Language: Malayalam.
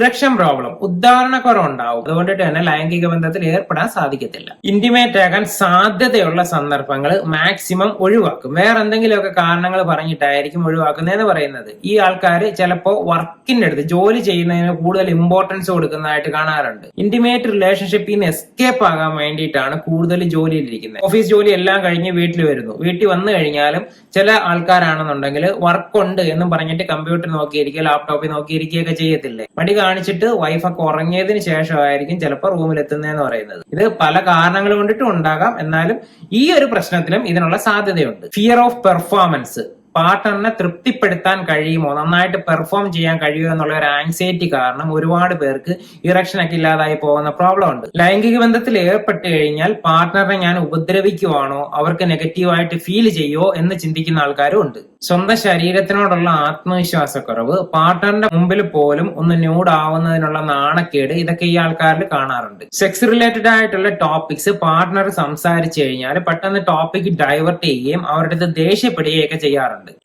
ഇറക്ഷൻ പ്രോബ്ലം ഉദാഹരണക്കുറവുണ്ടാവും അതുകൊണ്ടിട്ട് തന്നെ ലൈംഗിക ബന്ധത്തിൽ ഏർപ്പെടാൻ സാധിക്കത്തില്ല. ഇന്റിമേറ്റ് ആകാൻ സാധ്യതയുള്ള സന്ദർഭങ്ങൾ മാക്സിമം ഒഴിവാക്കും. വേറെ എന്തെങ്കിലുമൊക്കെ കാരണങ്ങൾ പറഞ്ഞിട്ടായിരിക്കും ഒഴിവാക്കുന്നതെന്ന് പറയുന്നത്. ഈ ആൾക്കാർ ചിലപ്പോൾ വർക്കിന്റെ അടുത്ത് ജോലി ചെയ്യുന്നതിന് കൂടുതൽ ഇമ്പോർട്ടൻസ് കൊടുക്കുന്നതായിട്ട് കാണാറുണ്ട്. ഇന്റിമേറ്റ് റിലേഷൻഷിപ്പിൽ നിന്ന് എസ്കേപ്പ് ആകാൻ വേണ്ടിയിട്ടാണ് കൂടുതൽ ജോലിയിലിരിക്കുന്നത്. ഓഫീസ് ജോലി എല്ലാം കഴിഞ്ഞ് വീട്ടിൽ വരുന്നു. വീട്ടിൽ വന്നു കഴിഞ്ഞാലും ചില ആൾക്കാരാണെന്നുണ്ടെങ്കിൽ വർക്ക് ഉണ്ട് എന്നും പറഞ്ഞിട്ട് കമ്പ്യൂട്ടർ നോക്കിയിരിക്കുക ലാപ്ടോപ്പിൽ നോക്കിയിരിക്കുകയൊക്കെ ചെയ്യത്തില്ലേ? മടി കാണിച്ചിട്ട് വൈഫൊക്കെ ഉറങ്ങിയതിന് ശേഷമായിരിക്കും ചിലപ്പോൾ റൂമിൽ എത്തുന്നതെന്ന് പറയുന്നത്. ഇത് പല കാരണങ്ങൾ കൊണ്ടിട്ടും ഉണ്ടാകാം. എന്നാലും ഈ ഒരു പ്രശ്നത്തിലും ഇതിനുള്ള സാധ്യതയുണ്ട്. ഫിയർ ഓഫ് പെർഫോമൻസ് പാർട്ട്ണറിനെ തൃപ്തിപ്പെടുത്താൻ കഴിയുമോ? നന്നായിട്ട് പെർഫോം ചെയ്യാൻ കഴിയുമോ എന്നുള്ള ഒരു ആങ്സൈറ്റി കാരണം ഒരുപാട് പേർക്ക് ഇറക്ഷൻ ഒക്കെ ഇല്ലാതായി പോകുന്ന പ്രോബ്ലം ഉണ്ട്. ലൈംഗിക ബന്ധത്തിൽ ഏർപ്പെട്ട് കഴിഞ്ഞാൽ പാർട്ട്ണറിനെ ഞാൻ ഉപദ്രവിക്കുവാണോ? അവർക്ക് നെഗറ്റീവായിട്ട് ഫീൽ ചെയ്യോ എന്ന് ചിന്തിക്കുന്ന ആൾക്കാരും ഉണ്ട്. സ്വന്തം ശരീരത്തിനോടുള്ള ആത്മവിശ്വാസക്കുറവ് പാർട്ട്ണറിന്റെ മുമ്പിൽ പോലും ഒന്ന് ന്യൂഡ് ആവുന്നതിനുള്ള നാണക്കേട് ഇതൊക്കെ ഈ ആൾക്കാരിൽ കാണാറുണ്ട്. സെക്സ് റിലേറ്റഡ് ആയിട്ടുള്ള ടോപ്പിക്സ് പാർട്ട്ണർ സംസാരിച്ചു കഴിഞ്ഞാൽ പെട്ടെന്ന് ടോപ്പിക് ഡൈവേർട്ട് ചെയ്യുകയും അവരുടെ ദേഷ്യപ്പെടുകയൊക്കെ ചെയ്യാറുണ്ട്.